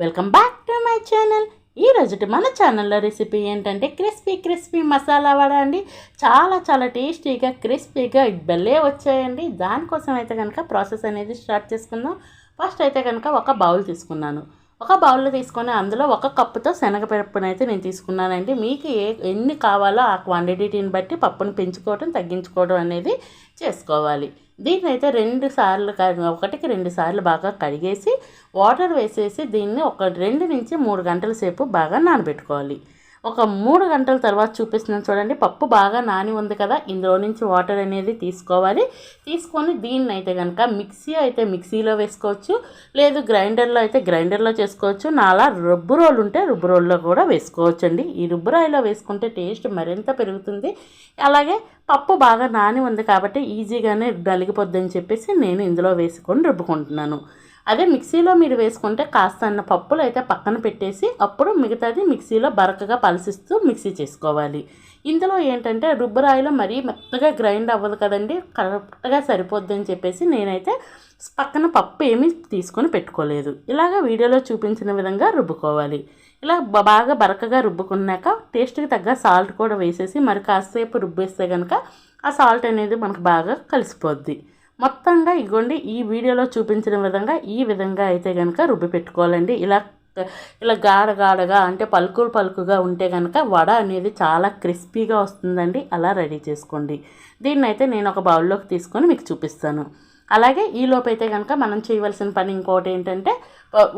Welcome back to my channel. ఈ రోజుటి మన ఛానల్లో రెసిపీ ఏంటంటే క్రిస్పీ క్రిస్పీ మసాలా వడ అండి. చాలా చాలా టేస్టీగా క్రిస్పీగా భలే వచ్చాయండి. దానికోసం అయితే కనుక ప్రాసెస్ అనేది స్టార్ట్ చేసుకుందాం. ఫస్ట్ అయితే కనుక ఒక బౌల్ తీసుకున్నాను. ఒక బౌల్లో తీసుకొని అందులో ఒక కప్పుతో శనగపప్పును అయితే నేను తీసుకున్నానండి. మీకు ఏ ఎన్ని కావాలో ఆ క్వాంటిటీని బట్టి పప్పును పెంచుకోవడం తగ్గించుకోవడం అనేది చేసుకోవాలి. దీన్ని అయితే రెండు సార్లు క- ఒకటికి రెండు సార్లు బాగా కడిగేసి వాటర్ వేసేసి దీన్ని ఒక రెండు నుంచి మూడు గంటల సేపు బాగా నానబెట్టుకోవాలి. ఒక మూడు గంటల తర్వాత చూపిస్తున్నాను చూడండి. పప్పు బాగా నాని ఉంది కదా ఇందులో నుంచి వాటర్ అనేది తీసుకోవాలి. తీసుకొని దీన్ని అయితే కనుక మిక్సీ అయితే మిక్సీలో వేసుకోవచ్చు లేదు గ్రైండర్లో అయితే గ్రైండర్లో చేసుకోవచ్చు. నాలా రుబ్బు రోలు ఉంటే రుబ్బు రోల్లో కూడా వేసుకోవచ్చు అండి ఈ రుబ్బురాయిలో వేసుకుంటే టేస్ట్ మరింత పెరుగుతుంది. అలాగే పప్పు బాగా నాని ఉంది కాబట్టి ఈజీగానే నలిగిపోద్దని చెప్పేసి నేను ఇందులో వేసుకొని రుబ్బుకుంటున్నాను. అదే మిక్సీలో మీరు వేసుకుంటే కాస్త అన్న పప్పులు అయితే పక్కన పెట్టేసి అప్పుడు మిగతాది మిక్సీలో బరకగా పలసిస్తూ మిక్సీ చేసుకోవాలి. ఇందులో ఏంటంటే రుబ్బురాయిలో మరీ మెత్తగా గ్రైండ్ అవ్వదు కదండి కరెక్ట్గా సరిపోద్ది అని చెప్పేసి నేనైతే పక్కన పప్పు ఏమీ తీసుకొని పెట్టుకోలేదు. ఇలాగ వీడియోలో చూపించిన విధంగా రుబ్బుకోవాలి. ఇలా బాగా బరకగా రుబ్బుకున్నాక టేస్ట్కి తగ్గ సాల్ట్ కూడా వేసేసి మరి కాసేపు రుబ్బేస్తే కనుక ఆ సాల్ట్ అనేది మనకు బాగా కలిసిపోద్ది. మొత్తంగా ఇగోండి ఈ వీడియోలో చూపించిన విధంగా ఈ విధంగా అయితే కనుక రుబ్బి పెట్టుకోవాలండి. ఇలా ఇలా గాఢ గాఢగా అంటే పలుకులు పలుకుగా ఉంటే కనుక వడ అనేది చాలా క్రిస్పీగా వస్తుందండి. అలా రెడీ చేసుకోండి. దీన్ని అయితే నేను ఒక బౌల్లోకి తీసుకొని మీకు చూపిస్తాను. అలాగే ఈ అయితే కనుక మనం చేయవలసిన పని ఇంకోటి ఏంటంటే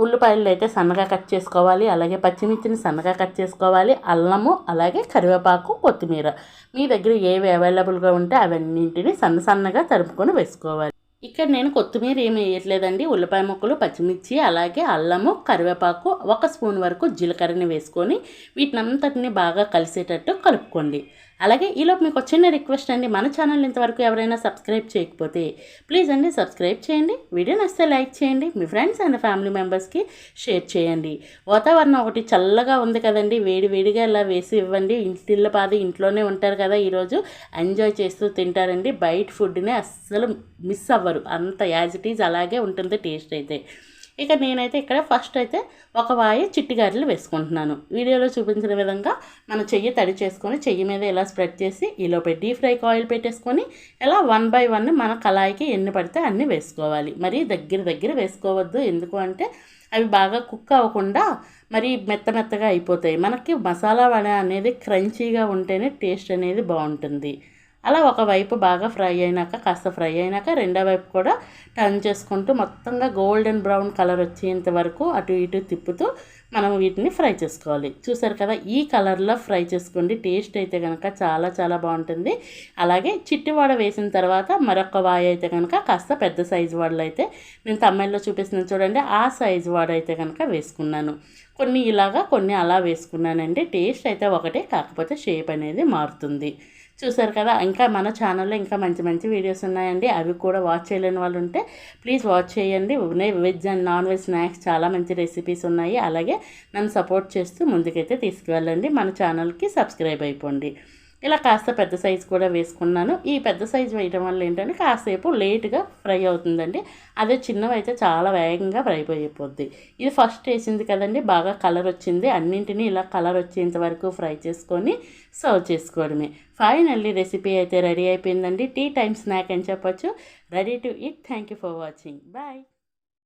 ఉల్లిపాయలు అయితే సన్నగా కట్ చేసుకోవాలి అలాగే పచ్చిమిర్చిని సన్నగా కట్ చేసుకోవాలి అల్లము అలాగే కరివేపాకు కొత్తిమీర. మీ దగ్గర ఏవి అవైలబుల్గా ఉంటే అవన్నింటిని సన్న సన్నగా తరుపుకొని వేసుకోవాలి. ఇక్కడ నేను కొత్తిమీర ఏమి వేయట్లేదండి. ఉల్లిపాయ ముక్కలు పచ్చిమిర్చి అలాగే అల్లము కరివేపాకు ఒక స్పూన్ వరకు జీలకర్రని వేసుకొని వీటినంతటిని బాగా కలిసేటట్టు కలుపుకోండి. అలాగే ఈలోపు మీకు వచ్చిన రిక్వెస్ట్ అండి. మన ఛానల్ ఇంతవరకు ఎవరైనా సబ్స్క్రైబ్ చేయకపోతే ప్లీజ్ అండి సబ్స్క్రైబ్ చేయండి. వీడియో నచ్చితే లైక్ చేయండి. మీ ఫ్రెండ్స్ అండ్ ఫ్యామిలీ మెంబర్స్కి షేర్ చేయండి. వాతావరణం ఒకటి చల్లగా ఉంది కదండి. వేడి వేడిగా ఇలా వేసి ఇవ్వండి. ఇంటిల్ల పాది ఇంట్లోనే ఉంటారు కదా ఈరోజు ఎంజాయ్ చేస్తూ తింటారండి. బయట ఫుడ్ని అస్సలు మిస్ అవ్వరు. అంత యాజ్ ఇట్ ఈజ్ అలాగే ఉంటుంది టేస్ట్ అయితే. ఇక నేనైతే ఇక్కడ ఫస్ట్ అయితే ఒక వాయి చిట్టి గారెలు వేసుకుంటున్నాను. వీడియోలో చూపించిన విధంగా మన చెయ్యి తడి చేసుకొని చెయ్యి మీద ఇలా స్ప్రెడ్ చేసి ఈలోపే డీప్ ఫ్రైకి ఆయిల్ పెట్టేసుకొని ఇలా వన్ బై వన్ మన కళాయికి ఎన్ని పడితే అన్ని వేసుకోవాలి. మరి దగ్గర దగ్గర వేసుకోవద్దు. ఎందుకు అంటే అవి బాగా కుక్ అవ్వకుండా మరి మెత్త మెత్తగా అయిపోతాయి. మనకి మసాలా వడ అనేది క్రంచీగా ఉంటేనే టేస్ట్ అనేది బాగుంటుంది. అలా ఒకవైపు బాగా ఫ్రై అయినాక కాస్త ఫ్రై అయినాక రెండో వైపు కూడా టర్న్ చేసుకుంటూ మొత్తంగా గోల్డెన్ బ్రౌన్ కలర్ వచ్చేంత వరకు అటు ఇటు తిప్పుతూ మనం వీటిని ఫ్రై చేసుకోవాలి. చూసారు కదా ఈ కలర్లో ఫ్రై చేసుకోండి. టేస్ట్ అయితే కనుక చాలా చాలా బాగుంటుంది. అలాగే చిట్టివాడ వేసిన తర్వాత మరొక వాయి అయితే కనుక కాస్త పెద్ద సైజు వాడలు అయితే నేను తమ్మాయిలో చూపిస్తున్నాను చూడండి ఆ సైజు వాడైతే అయితే కనుక వేసుకున్నాను. కొన్ని ఇలాగా కొన్ని అలా వేసుకున్నానండి. టేస్ట్ అయితే ఒకటే కాకపోతే షేప్ అనేది మారుతుంది. చూసారు కదా ఇంకా మన ఛానల్లో ఇంకా మంచి మంచి వీడియోస్ ఉన్నాయండి. అవి కూడా వాచ్ చేయలేని వాళ్ళు ఉంటే ప్లీజ్ వాచ్ చేయండి. Veg and non veg snacks చాలా మంచి రెసిపీస్ ఉన్నాయి. అలాగే నన్ను సపోర్ట్ చేస్తూ ముందుకైతే తీసుకువెళ్ళండి. మన ఛానల్కి సబ్స్క్రైబ్ అయిపోండి. ఇలా కాస్త పెద్ద సైజు కూడా వేసుకున్నాను. ఈ పెద్ద సైజు వేయడం వల్ల ఏంటంటే కాసేపు లేట్గా ఫ్రై అవుతుందండి. అదే చిన్నవి అయితే చాలా వేగంగా ఫ్రై అయిపోద్ది. ఇది ఫస్ట్ వేసింది కదండి బాగా కలర్ వచ్చింది. అన్నింటినీ ఇలా కలర్ వచ్చేంత వరకు ఫ్రై చేసుకొని సర్వ్ చేసుకోవడమే. ఫైనల్లీ రెసిపీ అయితే రెడీ అయిపోయిందండి. టీ టైం స్నాక్ అని చెప్పొచ్చు. Ready to eat thank you for watching. Bye.